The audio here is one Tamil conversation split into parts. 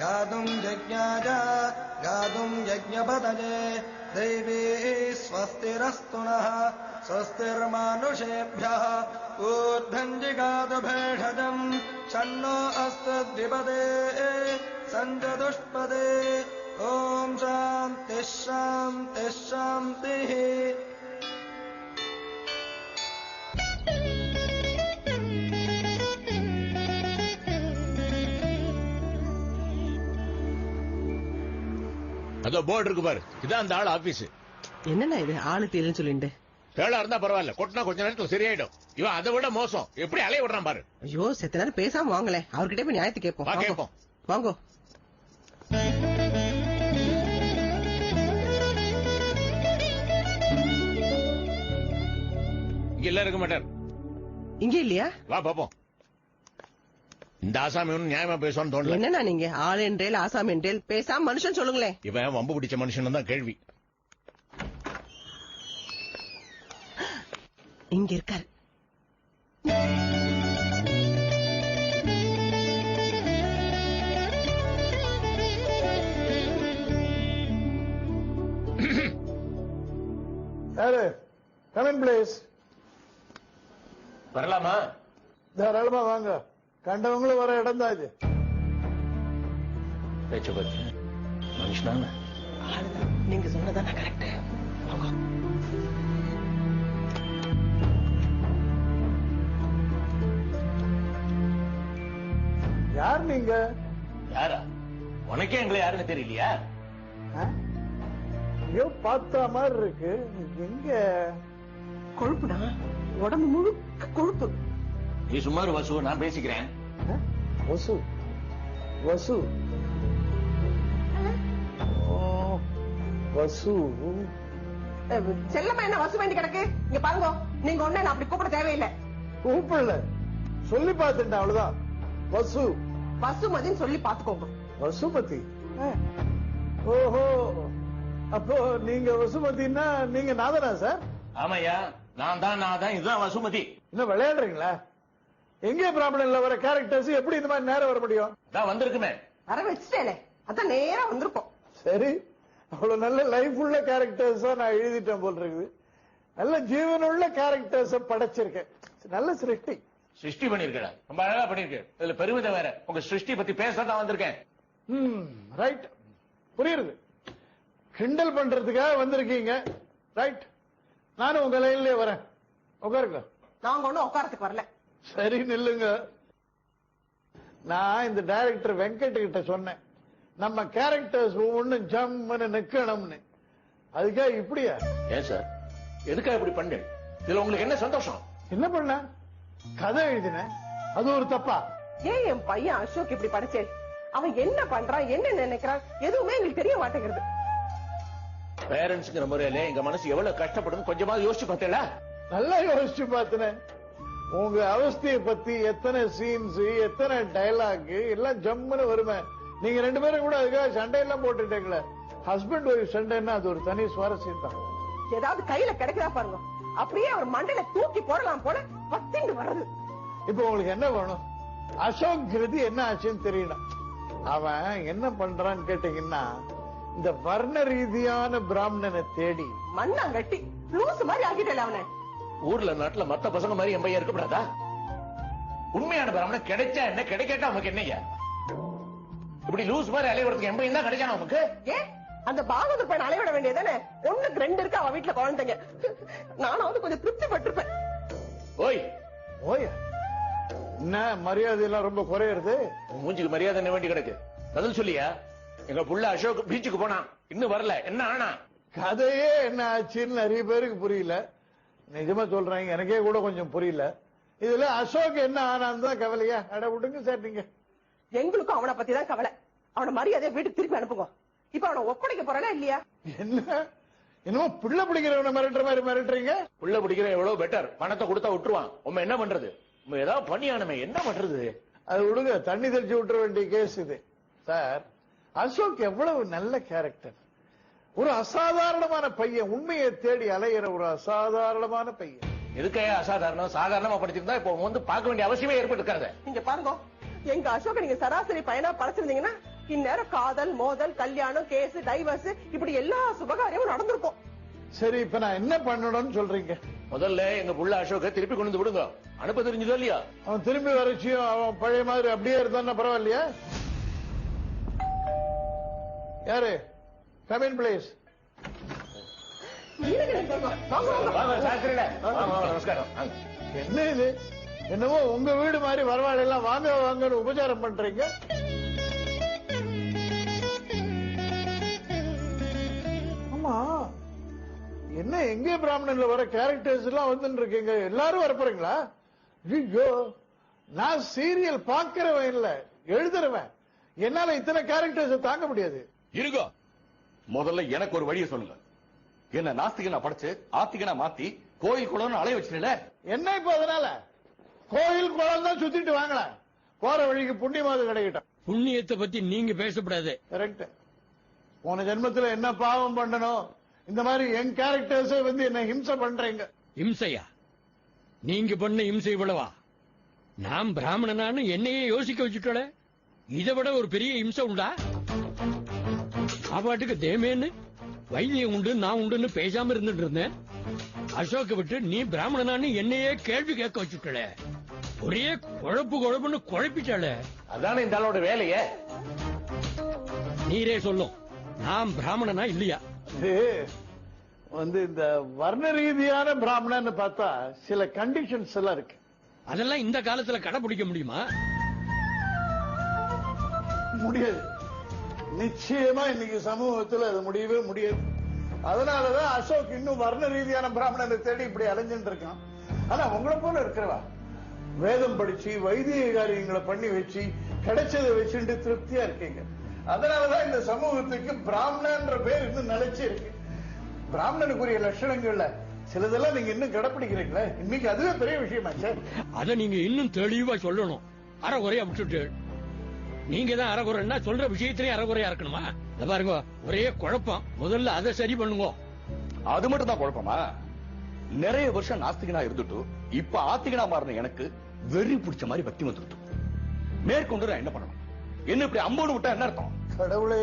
गातुम् यज्ञाय गातुम् यज्ञपतये। दैवी स्वस्तिरस्तु नः। स्वस्तिर्मानुषेभ्यः। षण्णो अस्तु द्विपदे। सञ्जदुष्पदे ॐ शान्तिः शान्तिः शान्तिः அதோ போர்டு இருக்கு பாரு. இதான் அந்த ஆள் ஆபீஸ் என்னண்ணா இது? ஆளு தெரியலன்னு சொல்லிட்டு. வேலை இருந்தா பரவாயில்ல. கொட்டினா கொஞ்ச நேரத்துல சரியாயிடும். இவன் அதை விட மோசம். எப்படி அலைய விடுறான் பாரு. ஐயோ செத்த நேரம் பேசாம வாங்களே. அவர்கிட்ட போய் நியாயத்தை கேட்போம். வா. கேட்போம். வாங்கோ. இங்க எல்லாம் இருக்க மாட்டார். இங்க இல்லையா? வா பாப்போம். இந்த ஆசாமி ஒன்னும் நியாயமா பேசுவான்னு தோணல. என்னண்ணா நீங்க? ஆள் என்றேல் ஆசாம் என்றேல் பேசாம மனுஷன் சொல்லுங்களேன் இவன் வம்பு பிடிச்ச மனுஷன் தான் கேள்வி. இங்க இருக்காரு. யாரு? பிளேஸ் வரலாமா? தாராளமா வாங்க. கண்டவங்களும் வர இடம் தான் இது. பேச்சு பத்தி மனுஷனாங்க ஆளுதான் நீங்க சொன்னதானே கரெக்ட் யார் நீங்க? யாரா? உனக்கே எங்களை யாருன்னு தெரியலையா? ஐயோ பார்த்த மாதிரி இருக்கு. எங்க? கொழுப்புடா. உடம்பு முழுக்க கொழுப்பு. நீ சுமார் வசு. நான் பேசிக்கிறேன்? வசு? வசு? ஓ வசு. அஹ், செல்லம்மா என்ன வசு வேண்டி கிடக்கு? இங்க பாருங்க. நீங்க ஒண்ணு நான் அப்படி கூப்பிட தேவையில்லை. கூப்பிடல. சொல்லி பார்த்துட்டேன் அவ்வளவுதான். வசு. வசுமதின்னு சொல்லி பாத்துக்கோங்க வசுமதி. ஓஹோ. அப்போ நீங்க வசுமதினா நீங்க நாதனா சார்? ஆமாய்யா. நான் தான் நான் தான் இதுதான் வசுமதி. இன்னும் விளையாடுறீங்களா? எங்கே பிராமணன்ல வர கேரக்டர்ஸ் எப்படி இந்த மாதிரி நேரம் வர முடியும்? தான் வந்திருக்குமே. வர வச்சுட்டேனே. அதான் நேரா வந்திருக்கோம் சரி. அவ்வளவு நல்ல லைஃப் உள்ள கேரக்டர்ஸா நான் எழுதிட்டேன் போல் இருக்குது. நல்ல ஜீவனுள்ள கேரக்டர்ஸ் படைச்சிருக்கேன். நல்ல சிருஷ்டி. சிருஷ்டி பண்ணிருக்கா ரொம்ப அழகா பண்ணிருக்க இதுல பெருமிதம் வேற. உங்க சிருஷ்டி பத்தி பேச தான் வந்திருக்கேன். ம் ரைட் புரியுது. கிண்டல் பண்றதுக்காக வந்திருக்கீங்க. ரைட் நானும் உங்க லைன்லயே வரேன். உட்காருங்க. நாங்க ஒண்ணும் உட்காரத்துக்கு வரல. சரி நில்லுங்க. நான் இந்த டைரக்டர் வெங்கட் கிட்ட சொன்னேன். நம்ம கேரக்டர்ஸ் ஒவ்வொன்றும் ஜம்முன்னு நிக்கணும்னு. அதுக்காக இப்படியா? ஏன் சார்? எதுக்காக இப்படி பண்ணு இதுல உங்களுக்கு என்ன சந்தோஷம்? என்ன பண்ண? கதை எழுதினேன். அது ஒரு தப்பா? ஏன் என் பையன் அசோக் இப்படி படிச்சேன் அவன் என்ன பண்றான் என்ன நினைக்கிறான்? எதுவுமே எங்களுக்கு தெரிய மாட்டேங்கிறது பேரண்ட்ஸ்ங்கிற முறையில எங்க மனசு எவ்வளவு கஷ்டப்படும் கொஞ்சமாவது யோசிச்சு பார்த்தேல நல்லா யோசிச்சு பார்த்தனேன் உங்க அவஸ்தைய பத்தி எத்தனை சீன்ஸ் எத்தனை டயலாக் எல்லாம் ஜம்முன்னு வருமே. நீங்க ரெண்டு பேரும் கூட அதுக்காக சண்டையெல்லாம் போட்டுட்டீங்களே. ஹஸ்பண்ட் ஒய்ஃப் சண்டைன்னா அது ஒரு தனி சுவாரஸ்யம் தான். ஏதாவது கையில கிடைக்கிறா பாருங்க. அப்படியே அவர் மண்டையில தூக்கி போடலாம் போல பத்திண்டு வர்றது. இப்போ உங்களுக்கு என்ன வேணும்? அசோக் கிருதி என்ன ஆச்சுன்னு தெரியணும். அவன் என்ன பண்றான்னு கேட்டீங்கன்னா இந்த வர்ண ரீதியான பிராமணனை தேடி மண்ணாங்கட்டி லூசு மாதிரி ஆக்கிட்டல அவனை. ஊர்ல நாட்டுல மத்த பசங்க மாதிரி என் பையன் இருக்கக்கூடாதா உண்மையான பிராமணன் கிடைச்சா என்ன? கிடைக்காட்டா நமக்கு என்னய்யா? இப்படி லூஸ் மாதிரி அலைவரத்துக்கு என் பையன் தான் கிடைச்சானா நமக்கு ஏன் அந்த பாகவதர் பையன் அலைவிட வேண்டியதானே? ஒண்ணுக்கு ரெண்டு இருக்கு அவன் வீட்டுல குழந்தைங்க. நானும் வந்து கொஞ்சம் திருப்தி பட்டிருப்பேன் ஓய். ஓய என்ன மரியாதை எல்லாம் ரொம்ப குறையுறது? மூஞ்சிக்கு மரியாதை என்ன வேண்டி கிடக்கு? பதில் சொல்லியா? எங்க புள்ள அசோக் பீச்சுக்கு போனான். இன்னும் வரல. என்ன ஆனா? கதையே என்ன ஆச்சுன்னு நிறைய பேருக்கு புரியல. நிஜமா சொல்றேன் எனக்கே கூட கொஞ்சம் புரியல. இதுல அசோக் என்ன ஆனான்னு தான் கவலையா? அட விடுங்க சார் நீங்க. எங்களுக்கும் அவனை பத்தி தான் கவலை. அவன மரியாதையை வீட்டுக்கு திருப்பி அனுப்புங்க. இப்ப அவனை ஒப்படைக்க போறானா இல்லையா? என்ன? என்னமோ பிள்ளை பிடிக்கிறவன மிரட்டுற மாதிரி மிரட்டுறீங்க? புள்ள பிடிக்கிற எவ்வளவு பெட்டர் பணத்தை கொடுத்தா விட்டுருவான். உண்மை என்ன பண்றது? உண்மை ஏதாவது பண்ணியானுமே. என்ன பண்றது? அது விடுங்க. தண்ணி தெளிச்சு விட்டுற வேண்டிய கேஸ் இது. சார் அசோக் எவ்வளவு நல்ல கேரக்டர் ஒரு அசாதாரணமான பையன் உண்மையை தேடி அலையிற ஒரு அசாதாரணமான பையன். எதுக்கையா அசாதாரணம்? சாதாரணமா படிச்சிருந்தா இப்போ வந்து பார்க்க வேண்டிய அவசியமே ஏற்பட்டு இருக்காது நீங்க பாருங்க. எங்க அசோக நீங்க சராசரி பையனா படைச்சிருந்தீங்கன்னா இந்நேரம் காதல் மோதல் கல்யாணம் கேஸ் டைவர்ஸ் இப்படி எல்லா சுபகாரியமும் நடந்திருக்கும். சரி இப்ப நான் என்ன பண்ணணும்னு சொல்றீங்க? முதல்ல எங்க புள்ள அசோக திருப்பி கொண்டு வந்து விடுங்க. அனுப்ப தெரிஞ்சதோ இல்லையா? அவன் திரும்பி வரைச்சியும் அவன் பழைய மாதிரி அப்படியே இருந்தான்னா பரவாயில்லையா? யாரு? பிளேஸ் வாங்க, நமஸ்காரம். வாங்க. என்ன இது? என்னவோ உங்க வீடு மாதிரி வரவாள் எல்லாம் வாங்க வாங்கன்னு உபச்சாரம் பண்றீங்க? ஆமா என்ன எங்க பிராமணன்ல வர கேரக்டர்ஸ் எல்லாம் வந்துட்டு இருக்கீங்க எல்லாரும் வரப்போறீங்களா? ஐயோ நான் சீரியல் பாக்குறவன் இல்ல எழுதுறவன். என்னால இத்தனை கேரக்டர்ஸ் தாங்க முடியாது. இருங்கோ. முதல்ல எனக்கு ஒரு வழியை சொல்லுங்க. என்ன நாஸ்திகனா படைச்சு ஆத்திகனா மாத்தி கோயில் குளம்னு அலைய வச்சிருல என்ன இப்ப அதனால? கோயில் குளம் தான் சுத்திட்டு வாங்கலாம் போற வழிக்கு புண்ணியமாவது கிடைக்கட்டும். புண்ணியத்தை பத்தி நீங்க பேசக்கூடாது கரெக்ட் போன ஜென்மத்துல என்ன பாவம் பண்ணணும்? இந்த மாதிரி என் கேரக்டர்ஸே வந்து என்ன ஹிம்சை பண்றீங்க? இம்சையா நீங்க பண்ண இம்சை இவ்வளவா? நான் பிராமணனான்னு என்னையே யோசிக்க வச்சுட்டோல இதை விட ஒரு பெரிய இம்சை உண்டா? சாப்பாட்டுக்கு தேமேன்னு? வைத்தியம் உண்டு நான் உண்டுன்னு பேசாம இருந்துட்டு இருந்தேன். அசோக்க விட்டு நீ பிராமணனான்னு என்னையே கேள்வி கேட்க வச்சுட்டல. ஒரே குழப்பு குழப்புன்னு குழப்பிட்டாளே அதானே இந்த ஆளோட வேலையே. நீரே சொல்லும் நான் பிராமணனா இல்லையா? வந்து இந்த வர்ண ரீதியான பிராமணன்னு பார்த்தா சில கண்டிஷன்ஸ் எல்லாம் இருக்கு. அதெல்லாம் இந்த காலத்துல கடைபிடிக்க முடியுமா? முடியாது. நிச்சயமா இன்னைக்கு சமூகத்துல அது முடியவே முடியாது. அதனாலதான் அசோக் இன்னும் வர்ண ரீதியான பிராமணனை தேடி இப்படி அலைஞ்சுட்டு இருக்கான். ஆனா உங்களை போல இருக்கிறவா? வேதம் படிச்சு வைத்திய காரியங்களை பண்ணி வச்சு கிடைச்சதை வச்சுட்டு திருப்தியா இருக்கீங்க. அதனாலதான் இந்த சமூகத்துக்கு பிராமணன்ற பேர் இன்னும் நிலைச்சு இருக்கு. பிராமணனுக்குரிய லட்சணங்கள்ல சிலதெல்லாம் நீங்க இன்னும் கடைப்பிடிக்கிறீங்களே? இன்னைக்கு அதுவே பெரிய விஷயமா சார் அதை நீங்க இன்னும் தெளிவா சொல்லணும். அறகுறையா விட்டுட்டு நீங்க தான் அறகுறைன்னா சொல்ற விஷயத்திலேயே அறகுறையா இருக்கணுமா? இத பாருங்க ஒரே குழப்பம். முதல்ல அதை சரி பண்ணுங்க. அது மட்டும் தான் குழப்பமா? நிறைய வருஷம் நாஸ்திகனா இருந்துட்டு இப்ப ஆத்திகனா மாறின எனக்கு வெறி பிடிச்ச மாதிரி பக்தி வந்துட்டு மேற்கொண்டு நான் என்ன பண்ணணும்? என்ன இப்படி அம்போடு விட்டா என்ன அர்த்தம்? கடவுளே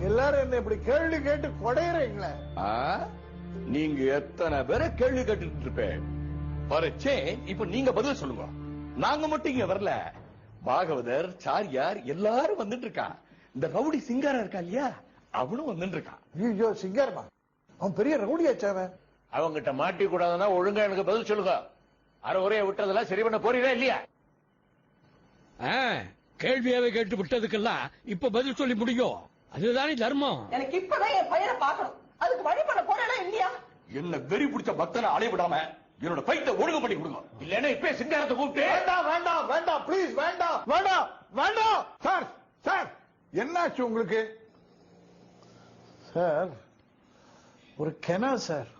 எல்லாரும் என்ன இப்படி கேள்வி கேட்டு கொடையறீங்களே. ஆ? நீங்க எத்தனை பேரை கேள்வி கேட்டுட்டு இருப்பேன்? பரச்சே இப்ப நீங்க பதில் சொல்லுங்க. நாங்க மட்டும் இங்க வரல. பாகவதர் சாரியார் எல்லாரும் வந்துட்டு இருக்கான் இந்த ரவுடி சிங்காரம் இருக்கா இல்லையா? அவனும் வந்துட்டு இருக்கான் ஐயோ சிங்காரமா? அவன் பெரிய ரவுடியாச்சாவன் அவங்கிட்ட மாட்டி கூடாதுன்னா ஒழுங்கா எனக்கு பதில் சொல்லுங்க. அரை உரைய விட்டதெல்லாம் சரி பண்ண போறீங்களா இல்லையா? கேள்வியாவே கேட்டு விட்டதுக்கெல்லாம் இப்ப பதில் சொல்லி முடியும். அதுதானே தர்மம். எனக்கு இப்பதான் என் பையனை பார்க்கணும். அதுக்கு வழி பண்ண போறேனா இல்லையா? என்ன வெறி பிடிச்ச பக்தனை அலைய விடாம என்னோட பைத்த ஒழுங்கு பண்ணி கொடுங்க. இல்லன்னா இப்ப சிங்காரத்தை கூப்பிட்டு வேண்டாம் வேண்டாம் வேண்டாம் ப்ளீஸ் வேண்டாம் வேண்டாம் வேண்டாம். சார் சார் என்னாச்சு உங்களுக்கு? சார் ஒரு கெனா சார்.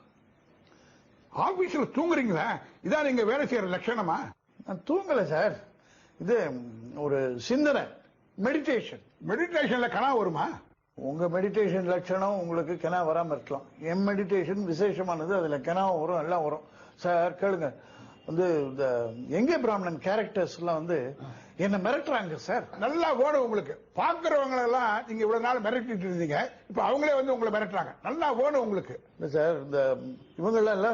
ஆபீஸ்ல தூங்குறீங்களா? இதான் நீங்க வேலை செய்யற லட்சணமா? நான் தூங்கல சார். இது ஒரு சிந்தனை மெடிடேஷன் மெடிடேஷன்ல கனா வருமா? உங்க மெடிடேஷன் லட்சணம் உங்களுக்கு கெனா வராம இருக்கலாம். என் மெடிடேஷன் விசேஷமானது அதுல கெனாவும் வரும் எல்லாம் வரும். சார் கேளுங்க. வந்து இந்த எங்கே பிராமணன் கேரக்டர்ஸ் எல்லாம் வந்து என்ன மிரட்டுறாங்க சார். நல்லா ஓடும் உங்களுக்கு. பாக்குறவங்க எல்லாம் நீங்க இவ்வளவு நாள் மிரட்டிட்டு இருந்தீங்க. இப்ப அவங்களே வந்து உங்களை மிரட்டுறாங்க. நல்லா ஓடும் உங்களுக்கு. இல்ல சார் இந்த இவங்கெல்லாம் இல்ல.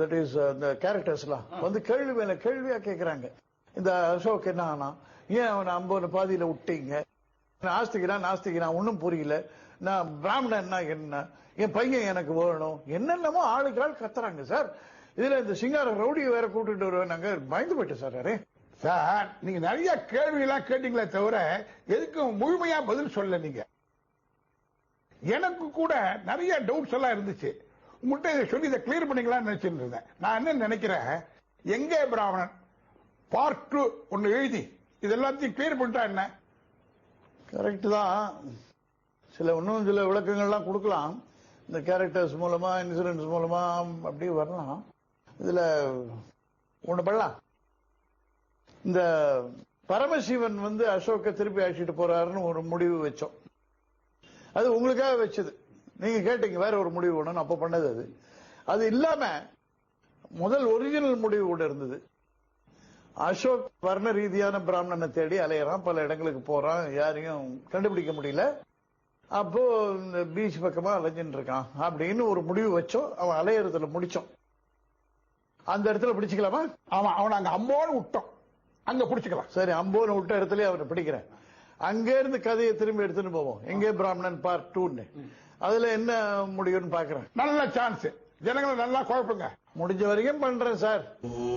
தட் இஸ் இந்த கேரக்டர்ஸ் எல்லாம். வந்து கேள்வி மேல கேள்வியா கேக்குறாங்க. இந்த அசோக் என்ன ஆனா ஏன் அவனை ஐம்பது பாதியில விட்டீங்க? நாஸ்திகனா நாஸ்திகனா ஒன்னும் புரியல. நான் பிராமணன்னா என்ன? என் பையன் எனக்கு வேணும். என்னென்னமோ ஆளுக்கு ஆள் கத்துறாங்க சார். இதுல இந்த சிங்கார ரவுடியை வேற கூட்டிட்டு வருவேன் நாங்க பயந்து போயிட்டேன் சார் யாரே. சார் நீங்க நிறைய கேள்வி எல்லாம் கேட்டீங்களே தவிர எதுக்கும் முழுமையா பதில் சொல்ல நீங்க. எனக்கு கூட நிறைய டவுட்ஸ் எல்லாம் இருந்துச்சு. உங்கள்கிட்ட இதை சொல்லி இதை கிளியர் பண்ணிக்கலாம்னு நினைச்சிட்டு இருந்தேன். நான் என்ன நினைக்கிறேன்? எங்கே பிராமணன்? பார்ட் டூ ஒன்னு எழுதி. இது எல்லாத்தையும் கிளியர் பண்ணிட்டா என்ன? கரெக்ட் தான். சில இன்னும் சில விளக்கங்கள்லாம் கொடுக்கலாம். இந்த கேரக்டர்ஸ் மூலமா இன்சூரன்ஸ் மூலமா அப்படி வரலாம். இதுல ஒண்ணு பண்ணலாம். இந்த பரமசிவன் வந்து அசோக்க திருப்பி அழைச்சிட்டு போறாருன்னு ஒரு முடிவு வச்சோம். அது உங்களுக்காக வச்சது. நீங்க கேட்டீங்க வேற ஒரு முடிவு ஒண்ணு அப்ப பண்ணது அது. அது இல்லாம முதல் ஒரிஜினல் முடிவு கூட இருந்தது. அசோக் வர்ண ரீதியான பிராமணனை தேடி அலையறான் பல இடங்களுக்கு போறான் யாரையும் கண்டுபிடிக்க முடியல. அப்போ இந்த பீச் பக்கமா அலைஞ்சுட்டு இருக்கான் அப்படின்னு ஒரு முடிவு வச்சோம். அவன் அலையறதுல முடிச்சோம். அந்த இடத்துல பிடிச்சுக்கலாமா? ஆமா அவனை அங்க அம்போன்னு விட்டோம். அங்க பிடிச்சுக்கலாம். சரி அம்போன்னு விட்ட இடத்துல அவனை பிடிக்கிறேன். அங்க இருந்து கதையை திரும்பி எடுத்துன்னு போவோம். எங்கே பிராமணன்? பார்ட் டூன்னு. அதுல என்ன முடியும்னு பாக்குறேன். நல்ல சான்ஸ் ஜனங்களை நல்லா குழப்புங்க. முடிஞ்ச வரைக்கும் பண்றேன் சார்.